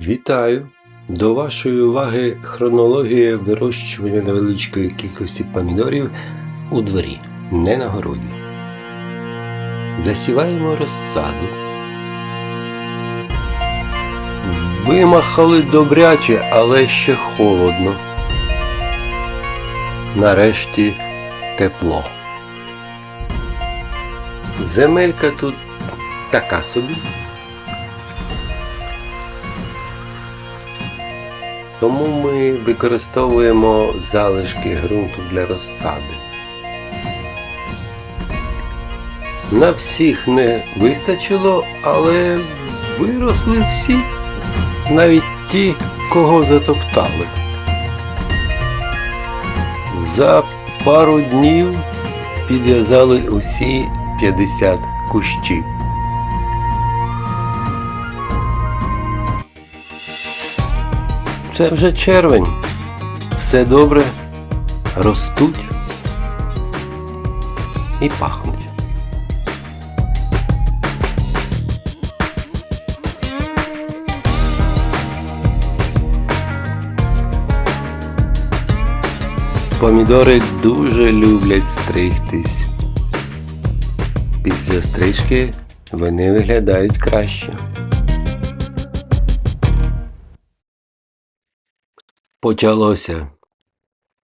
Вітаю! До вашої уваги хронологія вирощування невеличкої кількості помідорів у дворі, не на городі. Засіваємо розсаду. Вимахали добряче, але ще холодно. Нарешті тепло. Земелька тут така собі. Тому ми використовуємо залишки ґрунту для розсади. На всіх не вистачило, але виросли всі, навіть ті, кого затоптали. За пару днів підв'язали усі 50 кущів. Це вже червень. Все добре, ростуть і пахнуть. Помідори дуже люблять стригтись. Після стрижки вони виглядають краще. Почалося.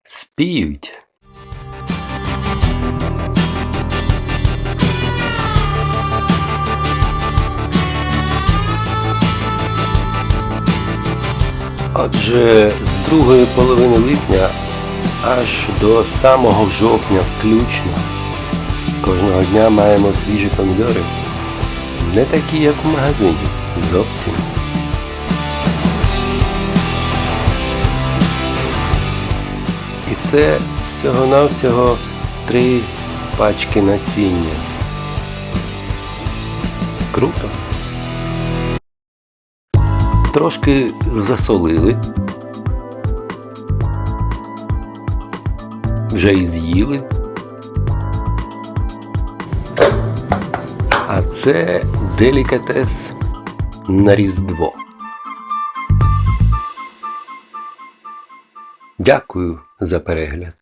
Спіють. Отже, з другої половини липня аж до самого жовтня включно. Кожного дня маємо свіжі помідори. Не такі, як в магазині. Зовсім. І це всього-навсього три пачки насіння. Круто. Трошки засолили. Вже і з'їли. А це делікатес на Різдво. Дякую за перегляд.